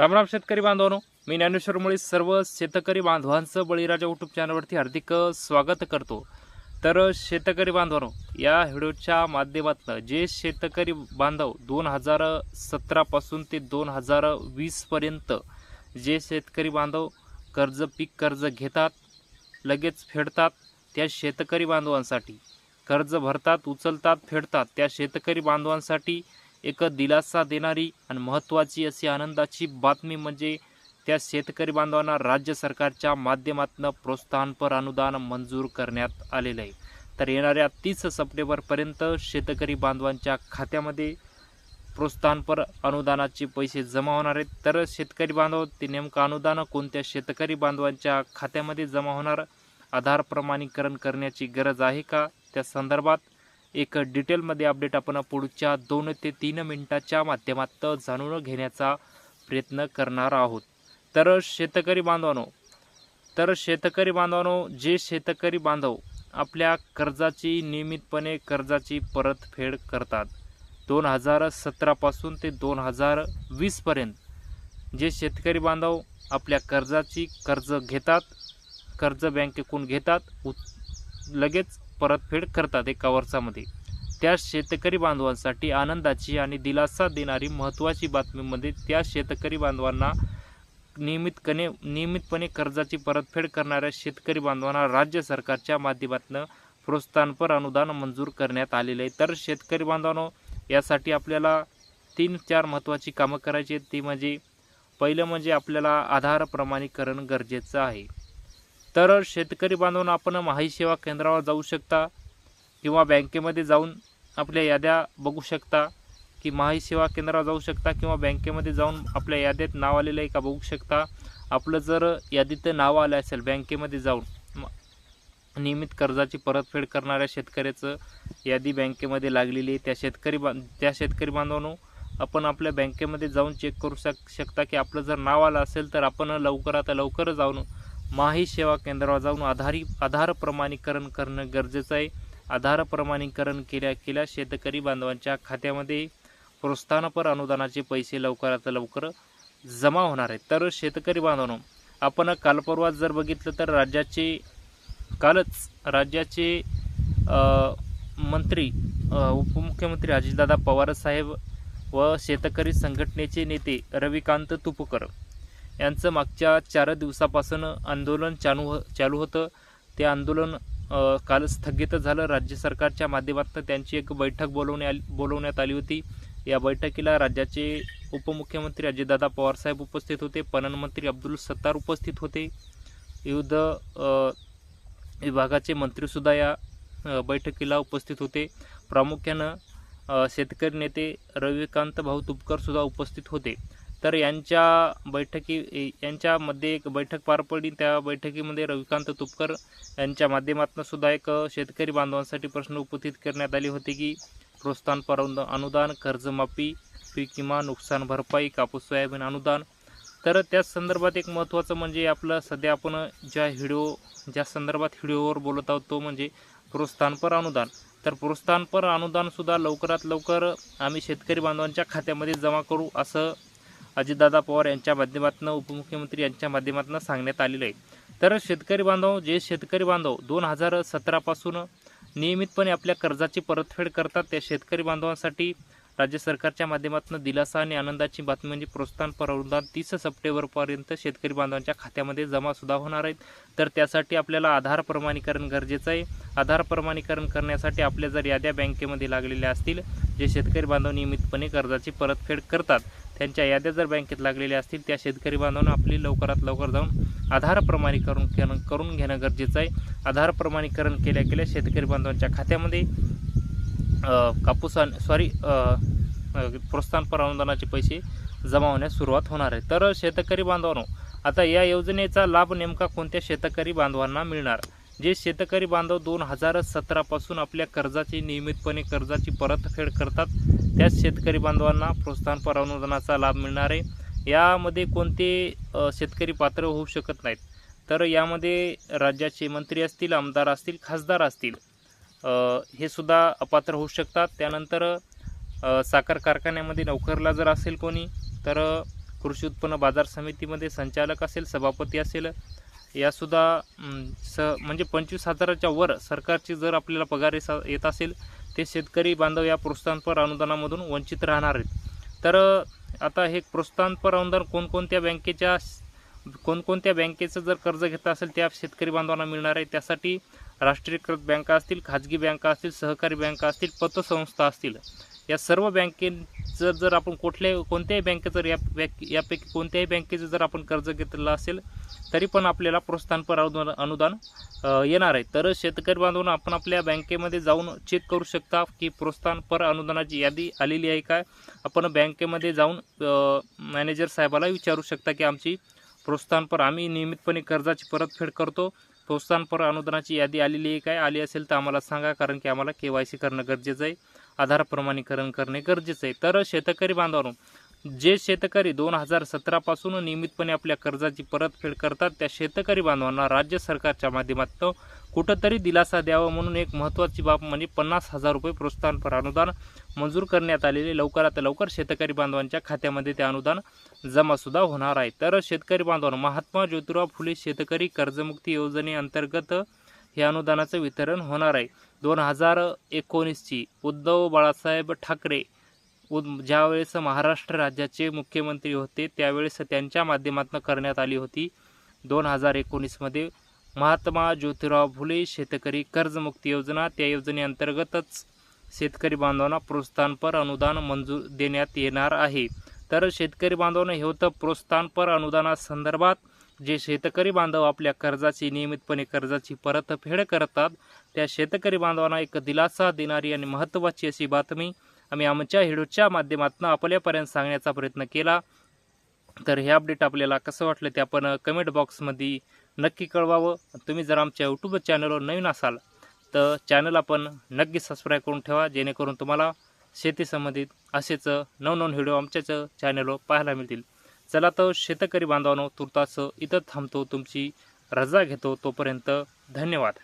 रामराम शेतकरी बांधवांनो. मी ज्ञानेश्वर मुळे सर्व शेतकरी बांधवांचं बळीराजा यूट्यूब चॅनलवरती हार्दिक स्वागत करतो. तर शेतकरी बांधवांनो या व्हिडिओच्या माध्यमातून जे शेतकरी बांधव दोन हजार सतरापासून ते दोन हजार वीसपर्यंत जे शेतकरी बांधव कर्ज पीक कर्ज घेतात लगेच फेडतात त्या शेतकरी बांधवांसाठी कर्ज भरतात उचलतात फेडतात त्या शेतकरी बांधवांसाठी एक दिलासा देणारी आणि महत्त्वाची अशी आनंदाची बातमी म्हणजे त्या शेतकरी बांधवांना राज्य सरकारच्या माध्यमातून प्रोत्साहनपर अनुदान मंजूर करण्यात आलेलं आहे. तर येणाऱ्या तीस सप्टेंबरपर्यंत शेतकरी बांधवांच्या खात्यामध्ये प्रोत्साहनपर अनुदानाचे पैसे जमा होणार आहेत. तर शेतकरी बांधव ते नेमकं अनुदान कोणत्या शेतकरी बांधवांच्या खात्यामध्ये जमा होणार? आधार प्रमाणीकरण करण्याची गरज आहे का? त्या संदर्भात एक डिटेलमध्ये अपडेट आपण पुढच्या दोन ते तीन मिनिटाच्या माध्यमात जाणून घेण्याचा प्रयत्न करणार आहोत. तर शेतकरी बांधवांनो तर शेतकरी बांधवांनो जे शेतकरी बांधव आपल्या कर्जाची नियमितपणे कर्जाची परतफेड करतात दोन हजार सतरापासून ते दोन हजार वीसपर्यंत जे शेतकरी बांधव आपल्या कर्जाची कर्ज घेतात कर्ज बँकेकडून घेतात उत- लगेच परतफेड करतात एका वर्षामध्ये. त्या शेतकरी बांधवांसाठी आनंदाची आणि दिलासा देणारी महत्त्वाची बातमीमध्ये म्हणजे त्या शेतकरी बांधवांना नियमितपणे नियमितपणे कर्जाची परतफेड करणाऱ्या शेतकरी बांधवांना राज्य सरकारच्या माध्यमातून प्रोत्साहनपर अनुदान मंजूर करण्यात आलेले आहे. तर शेतकरी बांधवांनो यासाठी आपल्याला तीन चार महत्त्वाची कामं करायची आहेत. ती म्हणजे पहिलं म्हणजे आपल्याला आधार प्रमाणीकरण गरजेचं आहे. तर शेतकरी बांधवांना आपण माही सेवा केंद्रावर जाऊ शकता किंवा बँकेमध्ये जाऊन आपल्या याद्या बघू शकता की माही सेवा केंद्रावर जाऊ शकता किंवा बँकेमध्ये जाऊन आपल्या याद्यात नाव आलेलं आहे का बघू शकता. आपलं जर यादीत नाव आलं असेल बँकेमध्ये जाऊन नियमित कर्जाची परतफेड करणाऱ्या शेतकऱ्याचं यादी बँकेमध्ये लागलेली आहे. त्या शेतकरी बां त्या शेतकरी बांधवांनो आपण आपल्या बँकेमध्ये जाऊन चेक करू शक शकता की आपलं जर नाव आलं असेल तर आपण लवकरात लवकर जाऊन माही सेवा केंद्रावर जाऊन आधारी आधार प्रमाणीकरण करणं गरजेचं आहे. आधार प्रमाणीकरण केल्या केल्या शेतकरी बांधवांच्या खात्यामध्ये प्रोत्साहनपर अनुदानाचे पैसे लवकरात लवकर जमा होणार आहेत. तर शेतकरी बांधवांनो आपण कालपर्वात जर बघितलं तर राज्याचे कालच राज्याचे मंत्री उपमुख्यमंत्री अजितदादा पवार साहेब व शेतकरी संघटनेचे नेते रविकांत तुपकर यांचं मागच्या चार दिवसापासून आंदोलन चालू हो-, चालू होतं. ते आंदोलन काल स्थगित झालं. राज्य सरकारच्या माध्यमातून त्यांची एक बैठक बोलवण्या आली बोलवण्यात आली होती. या बैठकीला राज्याचे उपमुख्यमंत्री अजितदादा पवारसाहेब उपस्थित होते. पणन मंत्री अब्दुल सत्तार उपस्थित होते. विविध विभागाचे मंत्रीसुद्धा या बैठकीला उपस्थित होते. प्रामुख्यानं शेतकरी नेते रविकांत भाऊ तुपकरसुद्धा उपस्थित होते. तर यांच्या बैठकी यांच्यामध्ये एक बैठक पार पडली. त्या बैठकीमध्ये रविकांत तुपकर यांच्या माध्यमातून सुद्धा एक शेतकरी बांधवांसाठी प्रश्न उपस्थित करण्यात आले होते की प्रोत्साहन पर अनुदान कर्जमाफी पीक किमान नुकसान भरपाई कापूस सोयाबीन अनुदान. तर त्या संदर्भात एक महत्त्वाचं म्हणजे आपलं सध्या आपण ज्या व्हिडिओ ज्या संदर्भात व्हिडिओवर बोलत आहोत तो म्हणजे प्रोत्साहनपर अनुदान. तर प्रोत्साहनपर अनुदानसुद्धा लवकरात लवकर आम्ही शेतकरी बांधवांच्या खात्यामध्ये जमा करू असं अजितदादा पवार यांच्या माध्यमातून उपमुख्यमंत्री यांच्या माध्यमातून सांगण्यात आलेलं आहे. तर शेतकरी बांधव जे शेतकरी बांधव दोन हजार सतरापासून नियमितपणे आपल्या कर्जाची परतफेड करतात त्या शेतकरी बांधवांसाठी राज्य सरकारच्या माध्यमातून दिलासा आणि आनंदाची बातमी म्हणजे प्रोत्साहन अनुदान तीस सप्टेंबरपर्यंत शेतकरी बांधवांच्या खात्यामध्ये जमासुद्धा होणार आहेत. तर त्यासाठी आपल्याला आधार प्रमाणीकरण गरजेचं आहे. आधार प्रमाणीकरण करण्यासाठी आपल्या जर याद्या बँकेमध्ये लागलेल्या असतील जे शेतकरी बांधव नियमितपणे कर्जाची परतफेड करतात त्यांच्या याद्या जर बँकेत लागलेल्या असतील त्या शेतकरी बांधवांना आपली लवकरात लवकर जाऊन आधार प्रमाणीकरण करून घेणं गरजेचं आहे. आधार प्रमाणीकरण केल्या गेल्या शेतकरी बांधवांच्या खात्यामध्ये कापूस सॉरी प्रोत्साहनपर अनुदानाचे पैसे जमा होण्यास सुरुवात होणार आहे. तर शेतकरी बांधवांनो आता या योजनेचा लाभ नेमका कोणत्या शेतकरी बांधवांना मिळणार? जे शेतकरी बांधव दोन हजार सतरापासून आपल्या कर्जाची नियमितपणे कर्जाची परतफेड करतात त्याच शेतकरी बांधवांना प्रोत्साहनपर अनुदानाचा लाभ मिळणार आहे. यामध्ये कोणते शेतकरी पात्र होऊ शकत नाहीत? तर यामध्ये राज्याचे मंत्री असतील आमदार असतील खासदार असतील हे सुद्धा अपात्र होऊ शकतात. त्यानंतर साखर कारखान्यामध्ये नोकरला जर असेल कोणी तर कृषी उत्पन्न बाजार समितीमध्ये संचालक असेल सभापती असेल यासुद्धा स म्हणजे पंचवीस हजाराच्या वर सरकारची जर आपल्याला पगार येत असेल ते शेतकरी बांधव या प्रोत्साहनपर अनुदानामधून वंचित राहणार आहेत. तर आता हे प्रोत्साहनपर अनुदान कोणकोणत्या बँकेच्या कोणकोणत्या बँकेचं जर कर्ज घेत असेल त्या शेतकरी बांधवांना मिळणार आहे. त्यासाठी राष्ट्रीयकृत बँका असतील खाजगी बँका असतील सहकारी बँका असतील पतसंस्था असतील. या सर्व बँकेचं जर आपण कुठल्याही कोणत्याही बँकेचं जर या बँक यापैकी कोणत्याही बँकेचं जर आपण कर्ज घेतलेलं असेल तरी पण आपल्याला प्रोत्साहनपर अनुदान अनुदान येणार आहे. तर शेतकरी बांधवांना आपण आपल्या बँकेमध्ये जाऊन चेक करू शकता की प्रोत्साहनपर अनुदानाची यादी आलेली आहे काय आपण बँकेमध्ये जाऊन मॅनेजर साहेबाला विचारू शकता की आमची प्रोत्साहनपर आम्ही नियमितपणे कर्जाची परतफेड करतो. प्रोत्साहनपर अनुदानाची यादी आलेली आहे काय? आली असेल तर आम्हाला सांगा कारण की आम्हाला के वाय सी करणं गरजेचं आहे. आधार प्रमाणीकरण करणे गरजेचं आहे. तर शेतकरी बांधवांनो जे शेतकरी दोन हजार सतरापासून नियमितपणे आपल्या कर्जाची परतफेड करतात त्या शेतकरी बांधवांना राज्य सरकारच्या माध्यमातून कुठंतरी दिलासा द्यावा म्हणून एक महत्त्वाची बाब म्हणजे पन्नास हजार रुपये प्रोत्साहनपर अनुदान मंजूर करण्यात आलेले. लवकरात लवकर शेतकरी बांधवांच्या खात्यामध्ये ते अनुदान जमासुद्धा होणार आहे. तर शेतकरी बांधवांना महात्मा ज्योतिराव फुले शेतकरी कर्जमुक्ती योजनेअंतर्गत हे अनुदानाचं वितरण होणार आहे. दोन हजार एकोणीसची उद्धव बाळासाहेब ठाकरे उद ज्यावेळेस महाराष्ट्र राज्याचे मुख्यमंत्री होते त्यावेळेस त्यांच्या माध्यमातून करण्यात आली होती. दोन हजार एकोणीसमध्ये महात्मा ज्योतिराव फुले शेतकरी कर्जमुक्ती योजना त्या योजनेअंतर्गतच शेतकरी बांधवांना प्रोत्साहनपर अनुदान मंजूर देण्यात येणार आहे. तर शेतकरी बांधवांना हे होतं प्रोत्साहनपर अनुदानासंदर्भात जे शेतकरी बांधव आपल्या कर्जाची नियमितपणे कर्जाची परतफेड करतात त्या शेतकरी बांधवांना एक दिलासा देणारी आणि महत्त्वाची अशी बातमी आम्ही आमच्या व्हिडिओच्या माध्यमातून आपल्यापर्यंत सांगण्याचा प्रयत्न केला. तर हे अपडेट आपल्याला कसं वाटलं ते आपण कमेंट बॉक्समध्ये नक्की कळवावं. तुम्ही जर आमच्या यूट्यूब चॅनलवर नवीन असाल तर चॅनल आपण नक्की सबस्क्राईब करून ठेवा जेणेकरून तुम्हाला शेती संबंधित असेच नवनवन व्हिडिओ आमच्याच चॅनलवर पाहायला मिळतील. चला तर शेतकरी बांधवांनो तुर्तास इथं थांबतो. तुमची रजा घेतो. तोपर्यंत धन्यवाद.